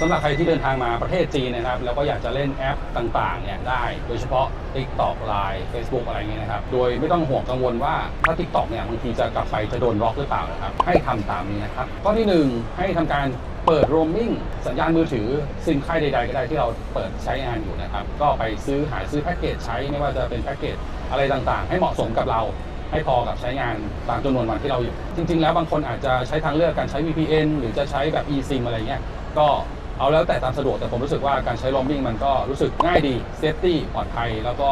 สำหรับใครที่เดินทางมาประเทศจีนนะครับแล้วก็อยากจะเล่นแอปต่างๆเนี่ยได้ โดยเฉพาะ TikTok Line Facebook อะไรเงี้ยนะครับ โดยไม่ต้องห่วงกังวลว่าถ้า TikTok เนี่ยบางทีจะกลับไปจะโดนล็อกหรือเปล่านะครับ ให้ทำตามนี้นะครับ ข้อที่หนึ่งให้ทำการเปิด roaming สัญญาณมือถือซิมค่ายใด ๆ ก็ได้ที่เราเปิดใช้งานอยู่นะครับ ก็ไปซื้อหาซื้อแพ็กเกจใช้ไม่ว่าจะเป็นแพ็กเกจอะไรต่างๆ ให้เหมาะสมกับเราให้พอกับใช้งานตามจำนวนวันที่เราอยู่ จริง ๆ แล้วบางคนอาจจะใช้ทางเลือกการใช้ VPN หรือจะใช้แบบ eSIM อะไรเงี้ย ก็ เอาแล้วแต่ตามสะดวกแต่ผมรู้สึกว่าการใช้ลอมบิ้งมันก็รู้สึกง่ายดีเซฟตี้ปลอดภัยแล้วก็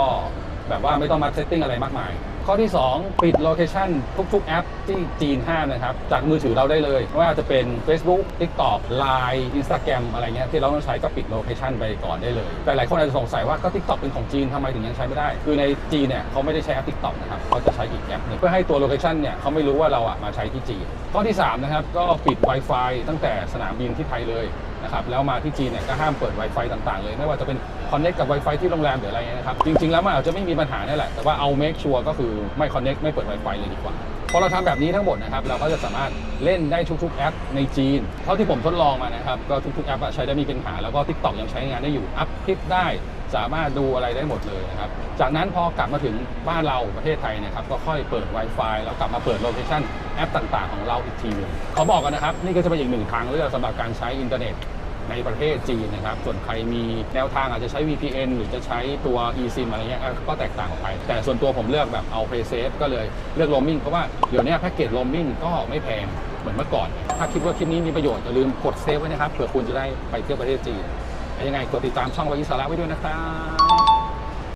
แบบว่าไม่ต้องมาเซตติ้งอะไรมากมาย ข้อที่ 2 ปิดโลเคชันทุกๆ แอปที่จีนห้ามนะครับ จากมือถือเราได้เลยไม่ว่าจะเป็น Facebook TikTok Line Instagram อะไรเงี้ยที่เราต้องใช้ก็ปิดโลเคชันไปก่อนได้เลย แต่หลายคนอาจจะสงสัยว่าก็ TikTok เป็นของจีนทำไมถึงยังใช้ไม่ได้ คือในจีนเนี่ยเขาไม่ได้ใช้แอป TikTok นะครับเขาจะใช้อีกแอปหนึงเพื่อให้ตัวโลเคชันเนี่ยเขาไม่รู้ว่าเราอะมาใช้ที่จีนข้อที่3นะครับก็ปิด Wi-Fi ตั้งแต่สนามบินที่ไทยเลยนะครับแล้วมาที่จีนเนี่ยก็ห้ามเปิด Wi-Fi ต่างๆเลย ไม่ว่าจะเป็นคอนเน c t กับ Wi-Fi ที่โรงแรมหรืออะไรเงี้ยนะครับจริงๆแล้วมันอาจจะไม่มีปัญหานี่แหละแต่ว่าเอา make sure ก็คือไม่คอนเน c t ไม่เปิด Wi-Fi เลยดีกว่าพอเราทำแบบนี้ทั้งหมดนะครับ เราก็จะสามารถเล่นได้ทุกๆแอปในจีน เท่าที่ผมทดลองมานะครับก็ทุกๆแอปใช้ได้ไมมีปัญหา แล้วก็ TikTok ยังใช้งานได้อยู่ อัพคลิปได้สามารถดูอะไรได้หมดเลยนะครับ จากนั้นพอกลับมาถึงบ้านเราประเทศไทยนะครับก็ค่อยเปิด Wi-Fi แล้วกลับมาเปิดโลเคชั่นแอปต่างๆ ของเราอีกทีหนึงขอบอกกันนะครับ นี่ก็จะเป็นอีกหนึ่งทางเลือกสำหรับการใช้อินเทอร์เน็ต ในประเทศจีนนะครับ ส่วนใครมีแนวทางอาจจะใช้ VPN หรือจะใช้ตัว eSIM อะไรเงี้ยก็แตกต่างออกไป แต่ส่วนตัวผมเลือกแบบเอา Play Safe ก็เลยเลือก roaming เพราะว่าเดี๋ยวนี้แพ็กเกจ roaming ก็ไม่แพงเหมือนเมื่อก่อน ถ้าคิดว่าคลิปนี้มีประโยชน์อย่าลืมกดเซฟไว้นะครับเผื่อคุณจะได้ไปเที่ยวประเทศจีนยังไงกดติดตามช่องวายิสาระไว้ด้วยนะครับ